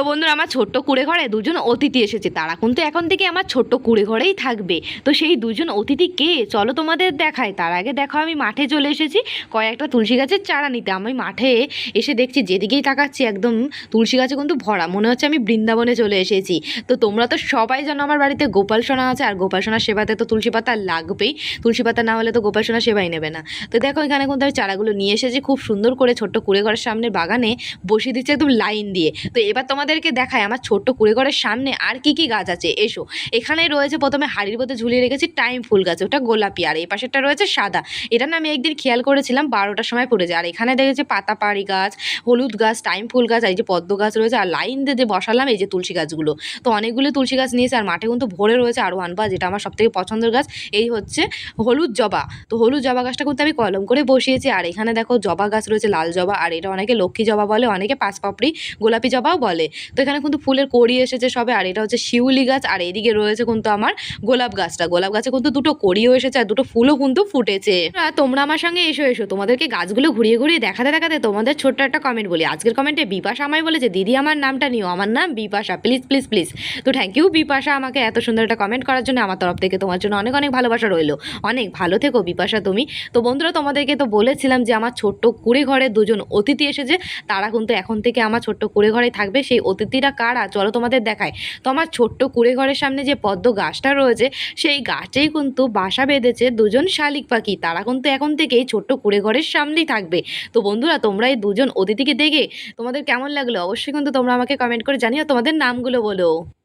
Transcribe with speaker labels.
Speaker 1: তো বন্ধুরা, আমার ছোট্ট কুড়ে ঘরে দুজন অতিথি এসেছে। তারা কিন্তু এখন থেকে আমার ছোট্ট কুড়ে ঘরেই থাকবে। তো সেই দুজন অতিথি কে? চলো তোমাদের দেখায় তার আগে দেখো, আমি মাঠে চলে এসেছি। কয়েকটা তুলসী গাছের চারা নিতে। আমি মাঠে এসে দেখছি, যেদিকেই তাকাচ্ছি একদম তুলসী গাছে কিন্তু ভরা। মনে হচ্ছে আমি বৃন্দাবনে চলে এসেছি। তো তোমরা তো সবাই জানো আমার বাড়িতে গোপাল সোনা আছে। আর গোপাল সোনার সেবাতে তো তুলসী পাতা লাগবেই। তুলসী পাতা না হলে তো গোপাল সোনা সেবাই নেবে না। তো দেখো, এখানে কিন্তু আমি চারাগুলো নিয়ে এসেছি। খুব সুন্দর করে ছোট্ট কুড়ে ঘরের সামনে বাগানে বসিয়ে দিচ্ছে একদম লাইন দিয়ে। তো এবার তোমাদেরকে দেখায় আমার ছোট্ট কুড়ে ঘরের সামনে আর কি কি গাছ আছে, এসো। এখানে রয়েছে প্রথমে হাড়ির মধ্যে ঝুলিয়ে রেখেছি টাইম ফুল গাছ, ওটা গোলাপি, আর এই পাশেরটা রয়েছে সাদা। এটা না আমি একদিন খেয়াল করেছিলাম, বারোটার সময় পড়েছে আর এখানে দেখেছি পাতাপাড়ি গাছ, হলুদ গাছ, টাইম ফুল গাছ, আর এই যে পদ্ম গাছ রয়েছে, আর লাইন দিয়ে যে বসালাম, এই যে তুলসী গাছগুলো। তো অনেকগুলো তুলসী গাছ নিয়েছে, আর মাঠে কিন্তু ভরে রয়েছে আরও আনবা, যেটা আমার সবথেকে পছন্দের গাছ, এই হচ্ছে হলুদ জবা। তো হলুদ জবা গাছটা কিন্তু আমি কলম করে বসিয়েছি, আর এখানে দেখো জবা গাছ রয়েছে, লাল জবা, আর এটা অনেকে লক্ষ্মী জবা বলে, অনেকে পাঁচ পাপড়ি গোলাপি জবাও বলে। তো এখানে কিন্তু ফুলের কড়ি এসেছে সবে, আর এটা হচ্ছে শিউলি গাছ, আর এইদিকে রয়েছে কিন্তু আমার গোলাপ গাছটা। গোলাপ গাছে কিন্তু দুটো কড়িও এসেছে, আর দুটো ফুলও কিন্তু ফুটেছে। তোমরা আমার সঙ্গে এসো এসো। তোমাদেরকে গাছগুলো ঘুরিয়ে ঘুরিয়ে দেখাতে দেখাতে তোমাদের ছোট্ট একটা কমেন্ট বলি। আজকের কমেন্টে বিপাশা আমায় বলেছে, দিদি, আমার নামটা নিও। আমার নাম বিপাশা। প্লিজ প্লিজ প্লিজ তো থ্যাংক ইউ বিপাশা আমাকে এত সুন্দর একটা কমেন্ট করার জন্য আমার তরফ থেকে তোমার জন্য অনেক অনেক ভালোবাসা রইল। অনেক ভালো থেকো বিপাশা তুমি। তো বন্ধুরা, তোমাদেরকে তো বলেছিলাম যে আমার ছোট্ট কুড়ে ঘরে দুজন অতিথি এসেছে। তারা কিন্তু এখন থেকে আমার ছোট্ট কুড়ে ঘরে থাকবে। অতিথিরা কারা? চলো তোমাদের দেখায় তোমার ছোট্ট কুড়ে ঘরের সামনে যে পদ্ম গাছটা রয়েছে, সেই গাছেই কিন্তু বাসা বেঁধেছে দুজন শালিক পাখি। তারা কিন্তু এখন থেকেই ছোট্ট কুড়ে ঘরের সামনেই থাকবে। তো বন্ধুরা, তোমরা এই দুজন অতিথিকে দেখে তোমাদের কেমন লাগল? অবশ্যই কিন্তু তোমরা আমাকে কমেন্ট করে জানিও। তোমাদের নামগুলো বলো।